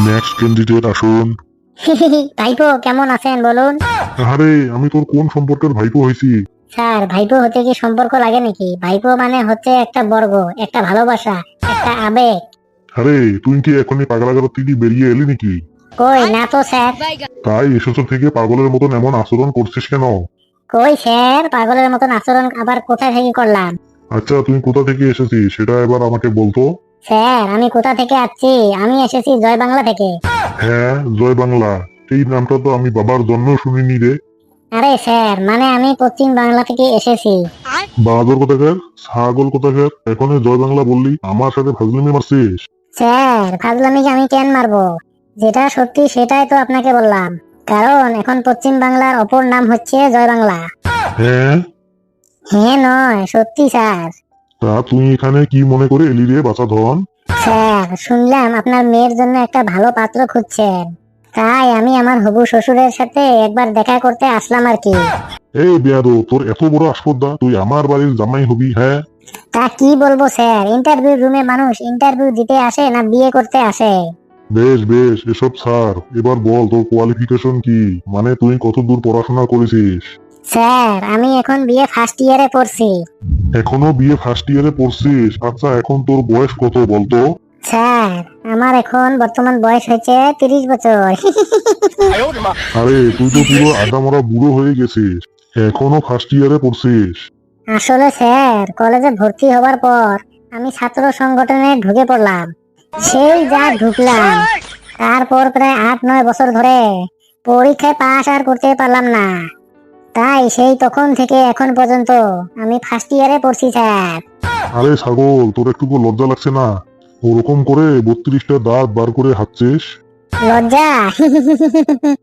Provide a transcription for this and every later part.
Next candidate আসুন। ভাইপো কেমন আছেন? বলুন। আরে আমি তোর কোন সম্পর্কের ভাইপো হয়েছি? স্যার ভাইপো হতে কি সম্পর্ক লাগে নাকি? ভাইপো মানে হচ্ছে একটা বর্গ একটা ভালোবাসা একটা আবেগ। আরে তুই কি এখনই পাগলাগার থেকে বেরিয়ে এলি নাকি? কই না তো স্যার। তাই এসেছ থেকে পাগলের মতন এমন আচরণ করছিস কেন? কই স্যার? পাগলের মতন আচরণ আবার কোথায় থেকে করলাম? আচ্ছা তুই কোথা থেকে এসেছিস? সেটা এবার আমাকে বলতো। স্যার আমি কোথা থেকে আসছি? আমি এসেছি জয় বাংলা থেকে। হ্যাঁ জয় বাংলা। এই নামটা তো আমি বাবার জন্ম শুনিনি রে। আরে স্যার মানে আমি পশ্চিম বাংলা থেকে এসেছি। বাদর কোথাকার ছাগল কোথাকার এখনই জয় বাংলা বললি আমার সাথে ফাজলামি মারছিস? স্যার ফাজলামি আমি কেন মারবো? যেটা সত্যি সেটাই তো আপনাকে বললাম। কারণ এখন পশ্চিম বাংলার অপর নাম হচ্ছে জয় বাংলা। হ্যাঁ? হ্যাঁ নয় সত্যি স্যার। তা তুই এখানে কি মনে করে এলি রে বাছা ধন? স্যার শুনলাম আপনার মেয়ের জন্য একটা ভালো পাত্র খুঁজছেন। তাই আমি আমার হবু শ্বশুরের সাথে একবার দেখা করতে আসলাম আর কি। এই বেয়াদো তোর এত বড় আসপদ্দা তুই আমার বাড়ির জামাই হবি হ্যাঁ? তা কি বলব স্যার ইন্টারভিউ রুমে মানুষ ইন্টারভিউ দিতে আসে না বিয়ে করতে আসে? বেশ বেশ এসব ছাড়। এবার বল তোর কোয়ালিফিকেশন কি? মানে তুই কত দূর পড়াশোনা করেছিস? স্যার আমি এখন বিয়ে ফার্স্ট ইয়ারে পড়ছি। এখনও বিয়ে ফার্স্ট ইয়ারে পড়ছিস? আচ্ছা এখন তোর বয়স কত বলতো? স্যার আমার এখন বর্তমান বয়স হয়েছে তিরিশ বছর। আরে তুই তো পুরো আগামরা বুড়ো হয়ে গেছিস। এখনও ফার্স্ট ইয়ারে পড়ছিস? আসলে স্যার কলেজে ভর্তি হবার পর আমি ছাত্র সংগঠনে ঢুকে পড়লাম। সেই যা ঢুকলাম তারপর প্রায় আট নয় বছর ধরে পরীক্ষায় পাশ আর করতে পারলাম না। তাই সেই তখন থেকে এখন পর্যন্ত আমি ফার্স্ট ইয়ারে পড়ছি স্যার। আরে ছাগল তোর একটু লজ্জা লাগছে না? ওরকম করে বত্রিশটা দাঁত বার করে হাঁটছিস? লজ্জা?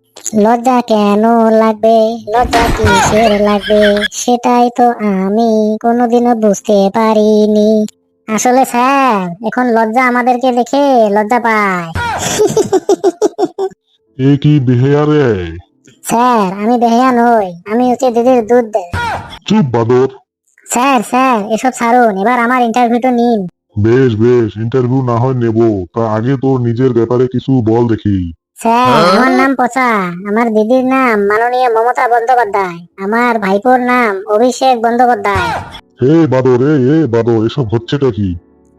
লজ্জা কেন লাগবে? লজ্জা কিসের লাগবে? সেটাই তো আমি কোনোদিনও বুঝতে পারিনি। আসলে স্যার এখন লজ্জা আমাদেরকে দেখে লজ্জা পায়। এ কি বেহেয়া রে? স্যার আমি বেহিয়া নই আমি হচ্ছে দিদির দুধ দেয় চুপ বাদর? স্যার স্যার এসব ছাড়ুন এবার আমার ইন্টারভিউটা নিন। বেশ বেশ ইন্টারভিউ না হয় নেব তা আগে তোর নিজের ব্যাপারে কিছু বল দেখি। স্যার আমার নাম পচা আমার দিদির নাম মাননীয় মমতা বন্দ্যোপাধ্যায় আমার ভাইপোর নাম অভিষেক বন্দ্যোপাধ্যায়। হে বাদর এ এ বাদর এসব হচ্ছেটা কি?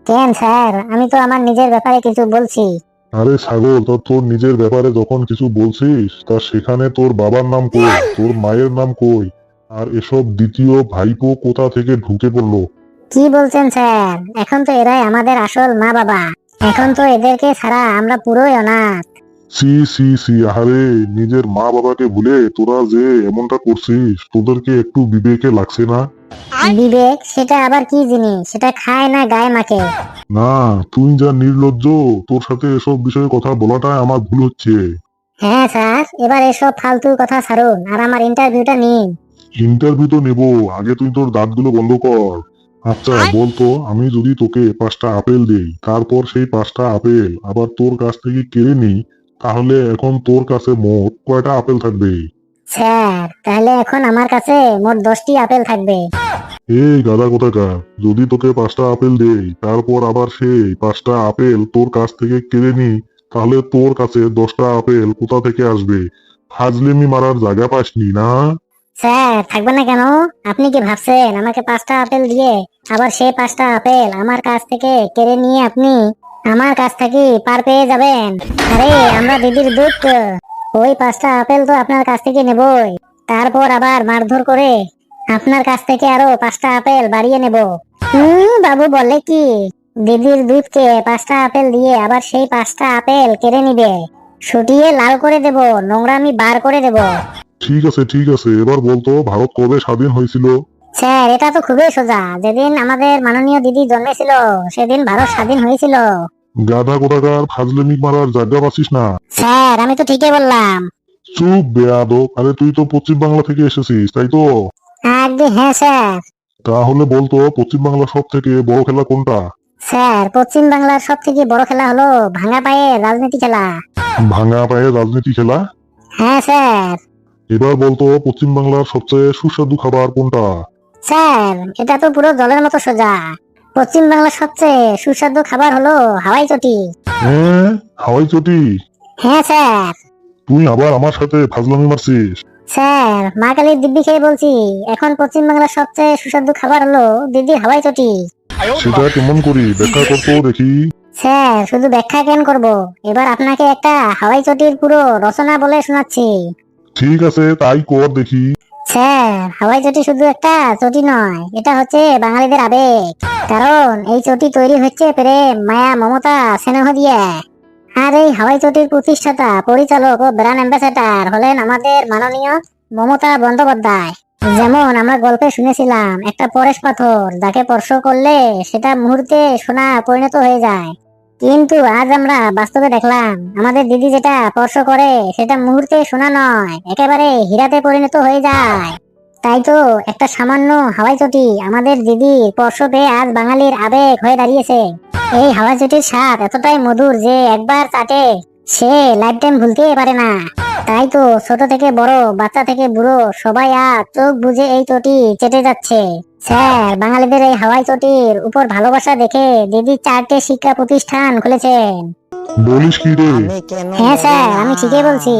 কেন স্যার? আমি তো আমার নিজের ব্যাপারে কিছু বলছি। আরে ছাগল তা তোর নিজের ব্যাপারে যখন কিছু বলছিস তা সেখানে তোর বাবার নাম কই? তোর মায়ের নাম কই? আর এসব দ্বিতীয় ভাইপো কোথা থেকে ঢুকে পড়ল? কি বলছেন স্যার? এখন তো এরাই আমাদের আসল মা বাবা। এখন তো এদেরকে ছাড়া আমরা পুরোই অনাথ। সি সি সি আহারে নিজের মা বাবাকে ভুলে তোরা যে এমনটা করছিস তোদেরকে একটু বিবেকে লাগছে না? বিবেক সেটা আবার কি জিনিস? সেটা খায় না গায়ে না তুই যা নির্লজ্জ তোর সাথে এসব বিষয়ে কথা আমার ভুল হচ্ছে। হ্যাঁ স্যার এবার এসব ফালতু কথা ছাড়ুন আর আমার ইন্টারভিউটা নিন। ইন্টারভিউ তো নেব আগে তুই তোর দাঁতগুলো বন্ধ কর। আচ্ছা বলতো আমি যদি তোকে পাঁচটা আপেল দেই তারপর সেই পাঁচটা আপেল আবার তোর কাছ থেকে কেড়ে নিই তাহলে এখন তোর কাছে মোট কয়টা আপেল থাকবে? স্যার তাহলে এখন আমার কাছে মোট দশটি আপেল থাকবে। এই গাদা কোথাকার? যদি তোকে পাঁচটা আপেল দেই তারপর আবার সেই পাঁচটা আপেল তোর কাছ থেকে কেড়ে নিই তাহলে তোর কাছে দশটা আপেল কোথা থেকে আসবে? ফাজলেমি মারার জায়গা পাসনি না? স্যার থাকবে না কেন? আপনি কি ভাবছেন আমাকে পাঁচটা আপেল দিয়ে আবার সেই পাঁচটা আপেল আমার কাছ থেকে কেড়ে নিয়ে আপনি আমার কাছ থেকে পার পেয়ে যাবেন? আরে আমরা দিদির দুধ। ওই পাঁচটা আপেল তো আপনার কাছ থেকে নেবই। তারপর আবার মারধর করে আপনার কাছ থেকে আরও পাঁচটা আপেল বাড়িয়ে নেব। হুম বাবু বলে কি? দিদির দুধকে পাঁচটা আপেল দিয়ে আবার সেই পাঁচটা আপেল কেড়ে নিবে। শুটিয়ে লাল করে দেব নোংরামি বার করে দেব। ঠিক আছে ঠিক আছে এবার বলতো ভারত কবে স্বাধীন হয়েছিল? স্যার এটা তো খুবই সোজা। যেদিন আমাদের মাননীয় দিদি জন্মেছিল সেদিন ভারত স্বাধীন হয়েছিল। গাধা কোথাকার ফাজলেমি মারার জায়গা পাচ্ছিস না। স্যার আমি তো ঠিকই বললাম। চুপ বেয়াদব। আরে তুই তো পশ্চিম বাংলা থেকে এসেছিস তাই তো? একদম হ্যাঁ স্যার। তাহলে বলতো পশ্চিম বাংলা সব থেকে বড় খেলা কোনটা? স্যার পশ্চিম বাংলার সব থেকে বড় খেলা হলো ভাঙা পায়ে রাজনীতি খেলা। ভাঙা পায়ে রাজনীতি খেলা? হ্যাঁ স্যার। এবার বলতো পশ্চিম বাংলার সবচেয়ে সুস্বাদু খাবার কোনটা? স্যার এটা তো পুরো জলের মতো সোজা। পশ্চিম বাংলার সবচেয়ে সুস্বাদু খাবার হলো হাওয়াই চটি। হ্যাঁ? হাওয়াই চটি? হ্যাঁ স্যার। তুই আবার আমার সাথে ফাজলামি মারছিস? স্যার মা কালীর দিব্যি খেয়ে বলছি এখন পশ্চিম বাংলার সবচেয়ে সুস্বাদু খাবার হলো দিদি হাওয়াই চটি। সেটা কেমন করি? ব্যাখ্যা করতো দেখি। স্যার শুধু ব্যাখ্যা কেন করব? এবার আপনাকে একটা হাওয়াই চটির পুরো রচনা বলে শোনাচ্ছি। ঠিক আছে তাই কর দেখি। স্যার হাওয়াই চটি শুধু একটা চটি নয়, এটা হচ্ছে বাঙালিদের আবেগ। কারণ এই চটি তৈরি হচ্ছে প্রেম, মায়া, মমতা, স্নেহ দিয়ে। আর এই হাওয়াই চটির প্রতিষ্ঠাতা, পরিচালক ও ব্র্যান্ড অ্যাম্বাসেডার হলেন আমাদের মাননীয় মমতা বন্দ্যোপাধ্যায়। যেমন আমরা গল্পে শুনেছিলাম, একটা পরেশ পাথর যাকে স্পর্শ করলে সেটা মুহূর্তে সোনা পরিণত হয়ে যায়। কিন্তু আজ আমরা বাস্তবে দেখলাম, আমাদের দিদি যেটা স্পর্শ করে সেটা মুহূর্তে শোনা নয়, একেবারে হীরাতে পরিণত হয়ে যায়। তাই তো একটা সামান্য হাওয়াই চটি আমাদের দিদি স্পর্শ পেয়ে আজ বাঙালির আবেগ হয়ে দাঁড়িয়েছে। এই হাওয়াই চটির স্বাদ এতটাই মধুর যে একবার চাটে সে লাইফ টাইম ভুলতেই পারে না। তাই তো ছোট থেকে বড়, বাচ্চা থেকে বুড়ো, সবাই আজ চোখ বুঝে এই চটি চেটে যাচ্ছে। স্যার বাঙালিদের এই হাওয়াই চটির উপর ভালোবাসা দেখে দিদি চারটে শিক্ষা প্রতিষ্ঠান খুলেছেন। বলিস কি রে? হ্যাঁ স্যার আমি ঠিকই বলছি।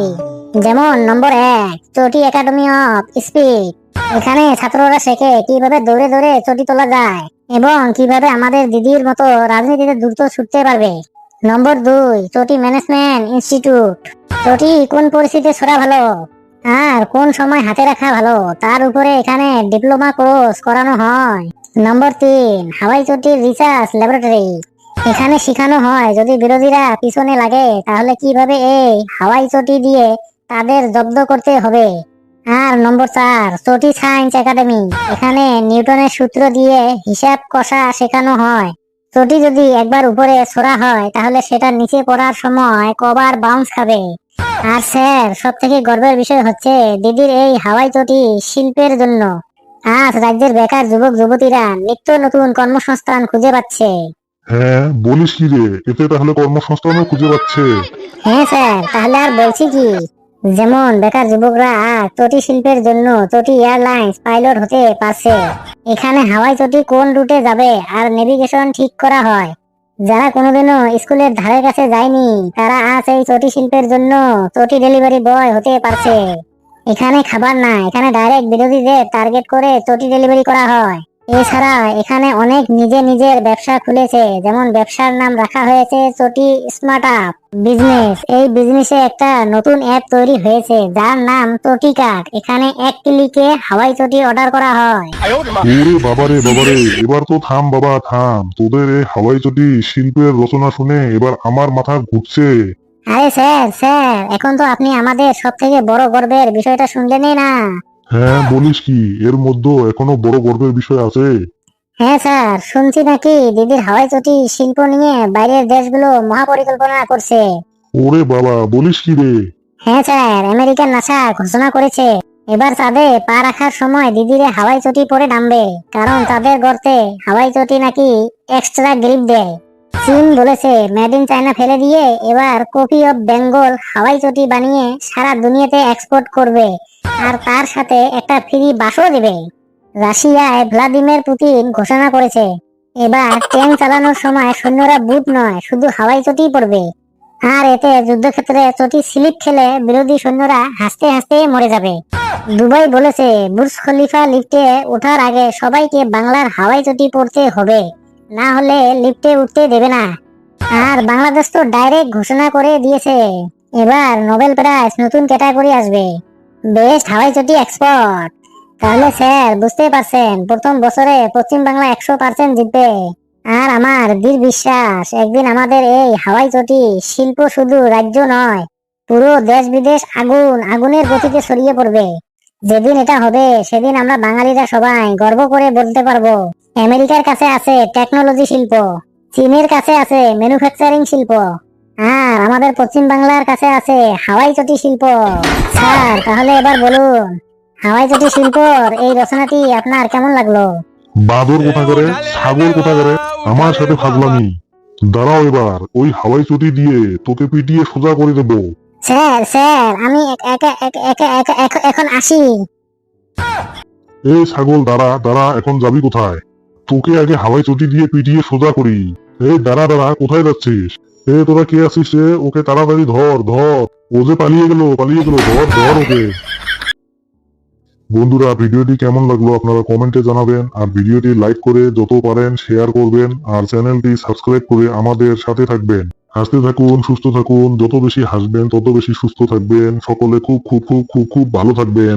যেমন নম্বর এক চটি একাডেমি অফ স্পিড। এখানে ছাত্ররা শেখে কীভাবে দৌড়ে দৌড়ে চটি তোলা যায় এবং কীভাবে আমাদের দিদির মতো রাজনীতিতে দ্রুত ছুটতে পারবে। নম্বর দুই চটি ম্যানেজমেন্ট ইনস্টিটিউট। চটি কোন পরিস্থিতিতে ছোড়া ভালো? আর কোন সময় হাতে রাখা ভালো, তার উপরে এখানে ডিপ্লোমা কোর্স করানো হয়। নম্বর তিন, হাওয়াই চটির রিসার্চ ল্যাবরেটরি। এখানে শেখানো হয়, যদি বিরোধীরা পিছনে লাগে, তাহলে কীভাবে এই হাওয়াই চটি দিয়ে তাদের জব্দ করতে হবে? আর নম্বর চার, চটি সায়েন্স একাডেমি। এখানে নিউটনের সূত্র দিয়ে হিসাব কষা শেখানো হয়। চটি যদি একবার উপরে ছোড়া হয়, তাহলে সেটা নিচে পড়ার সময় কবার বাউন্স খাবে। আর স্যার সব থেকে গর্বের বিষয় হচ্ছে দিদির এই হাওয়াই চটি শিল্পের জন্য। আজ রাজ্যের বেকার যুবক যুবতীরা নিত্য নতুন কর্মসংস্থান খুঁজে পাচ্ছে। হ্যাঁ বলিস কি রে এতে তাহলে কর্মসংস্থানও খুঁজে পাচ্ছে। হ্যাঁ স্যার তাহলে আর বলছি কি? যেমন বেকার যুবকরা আজ চটি শিল্পের জন্য চটি এয়ারলাইন্স পাইলট হতে পারছে। এখানে হাওয়াই চটি কোন রুটে যাবে আর নেভিগেশন ঠিক করা হয়? যারা কোনোদিনও স্কুলের ধারের কাছে যায়নি, তারা আজ এই চটি শিল্পের জন্য চটি ডেলিভারি বয় হতে পারছে। এখানে খাবার না, এখানে ডাইরেক্ট বিরোধীদের টার্গেট করে চটি ডেলিভারি করা হয়। এছাড়া এখানে অনেক নিজে নিজের ব্যবসা খুলেছে। যেমন ব্যবসার নাম রাখা হয়েছে চটি স্মার্ট আপ বিজনেস এই বিজনেসে একটা নতুন অ্যাপ তৈরি হয়েছে যার নাম চটি কার্ড। এখানে এক ক্লিকে হাওয়াই চটি অর্ডার করা হয়। ওরে বাবারে বাবারে এবার তো থাম বাবা থাম। তোদের এই হাওয়াই চটি শিল্পের রচনা শুনে এবার আমার মাথা ঘুরছে। আরে স্যার স্যার এখন তো আপনি আমাদের সব থেকে বড় গর্বের বিষয়টা শুনলেনই না। হ্যাঁ বলিস কি এর মধ্যে এখনও বড় গর্বের বিষয় আছে। হ্যাঁ স্যার শুনছি নাকি দিদির হাওয়াই চটি শিল্প নিয়ে বাইরের দেশগুলো মহাপরিকল্পনা করছে। ওরে বাবা বলিস কি রে? হ্যাঁ স্যার আমেরিকান নাসা ঘোষণা করেছে। এবার চাঁদে পা রাখার সময় দিদিরে হাওয়াই চটি পরে নামবে কারণ তাদের গর্তে হাওয়াই চটি নাকি এক্সট্রা গ্রিপ দেয়। চীন বলেছে মেড ইন চায়না ফেলে দিয়ে এবার কপি অফ বেঙ্গল হাওয়াই চটি বানিয়ে সারা দুনিয়াতে এক্সপোর্ট করবে। আর তার সাথে একটা ফ্রি বাসও দেবে। রাশিয়ায় ভ্লাদিমির পুতিন ঘোষণা করেছে, এবার ট্যাঙ্ক চালানোর সময় সৈন্যরা বুট নয়, শুধু হাওয়াই চটি পড়বে আর এতে যুদ্ধক্ষেত্রে চটি স্লিপ খেলে বিরোধী সৈন্যরা হাসতে হাসতে মরে যাবে। দুবাই বলেছে, বুর্জ খলিফা লিফটে ওঠার আগে সবাইকে বাংলার হাওয়াই চটি পড়তে হবে, না হলে লিফটে উঠতে দেবে না। আর বাংলাদেশ তো ডাইরেক্ট ঘোষণা করে দিয়েছে, এবার নোবেল প্রাইজ নতুন ক্যাটাগরি আসবে। বেস্ট হাওয়াই চটি এক্সপোর্ট তাহলে স্যার বুঝতে পারছেন, প্রথম বছরে পশ্চিম বাংলা একশো পার্সেন্ট জিতবে। আর আমার দৃঢ় বিশ্বাস, একদিন আমাদের এই হাওয়াই চটি শিল্প শুধু রাজ্য নয়, পুরো দেশ বিদেশ আগুন, আগুনের গতিতে ছড়িয়ে পড়বে। যেদিন এটা হবে, সেদিন আমরা বাঙালিরা সবাই গর্ব করে বলতে পারব, আমেরিকার কাছে আছে টেকনোলজি শিল্প, চীনের কাছে আছে ম্যানুফ্যাকচারিং শিল্প। আর আমাদের পশ্চিম বাংলার কাছে আছে হাওয়াই চটি শিল্প। স্যার তাহলে এবার বলুন হাওয়াই চটি শিল্পর এই রচনাটি আপনার কেমন লাগল? বাদর কোথা করে ছাগল কোথা করে আমার সাথে ফাজলামি দাঁড়াও এবার ওই হাওয়াই চটি দিয়ে তোকে পিটিয়ে সোজা করে দেবো। স্যার স্যার আমি এক- এক- এক- এক- এক- এক- এখন আসি। এই ছাগল দাঁড়া দাঁড়া এখন যাবি কোথায়? তোকে আগে হাওয়াই চটি দিয়ে পিটিয়ে সোজা করি। এই দাঁড়া দাঁড়া কোথায় যাচ্ছিস? এ, তোরা কে আছিস রে? ওকে তাড়াতাড়ি ধর ধর। ও যে পালিয়ে গেল পালিয়ে গেল, ধর ধর ওকে। বন্ধুরা, ভিডিওটি কেমন লাগল আপনারা কমেন্টে জানাবেন, আর ভিডিওটি লাইক করে যত পারেন শেয়ার করবেন, আর চ্যানেলটি সাবস্ক্রাইব করে আমাদের সাথে থাকবেন। হাসতে থাকুন, সুস্থ থাকুন, যত বেশি হাসবেন, তত বেশি সুস্থ থাকবেন। সকলে খুব খুব খুব খুব খুব ভালো থাকবেন।